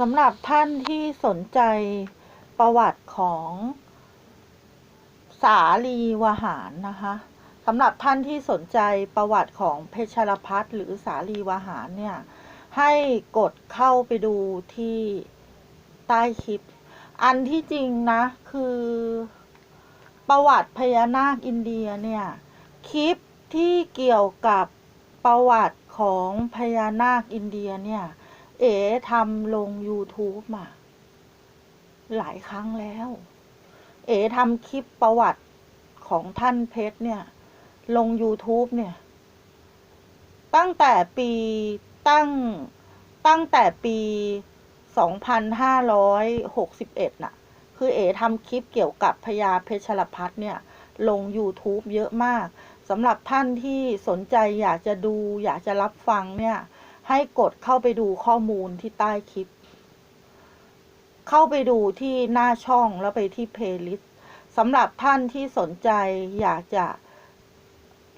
สำหรับท่านที่สนใจประวัติของสาลีวหารนะคะสำหรับท่านที่สนใจประวัติของเพชรพัฒหรือสาลีวหารเนี่ย ให้กดเข้าไปดูที่ใต้คลิป อันที่จริงนะ คือประวัติพญานาคอินเดียเนี่ย คลิปที่เกี่ยวกับประวัติของพญานาคอินเดียเนี่ย เอ๋ทำลง YouTube มา หลายครั้งแล้ว เอ๋ทำคลิปประวัติของท่านเพชรเนี่ย ลง YouTube เนี่ย ตั้งแต่ปีตั้งตั้งแต่ปี 2561 น่ะ คือเอ๋ทำคลิปเกี่ยวกับพญาเพชรพัฒน์เนี่ย ลง YouTube เยอะมากสำหรับท่านที่สนใจอยากจะดูอยากจะรับฟังเนี่ย ให้กดเข้าไปดูข้อมูลที่ใต้คลิป เข้าไปดูที่หน้าช่องแล้วไปที่เพลย์ลิสต์สำหรับท่านที่สนใจอยากจะ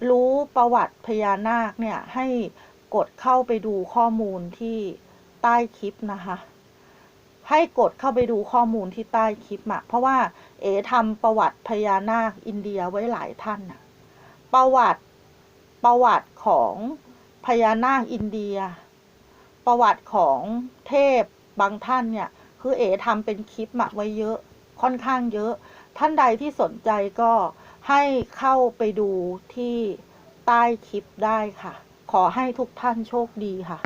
รู้ประวัติพญานาคเนี่ย ให้กดเข้าไปดูข้อมูลที่ใต้คลิปนะคะ ให้กดเข้าไปดูข้อมูลที่ใต้คลิปอะเพราะว่า เอ๋ทำประวัติพญานาคอินเดียไว้หลายท่านอะประวัติประวัติของพญานาคอินเดีย ประวัติของเทพบางท่านเนี่ย คือเอ๋ทำเป็นคลิปมาไว้เยอะค่อนข้างเยอะ ท่านใดที่สนใจก็ให้เข้าไปดูที่ใต้คลิปได้ค่ะ ขอให้ทุกท่านโชคดีค่ะ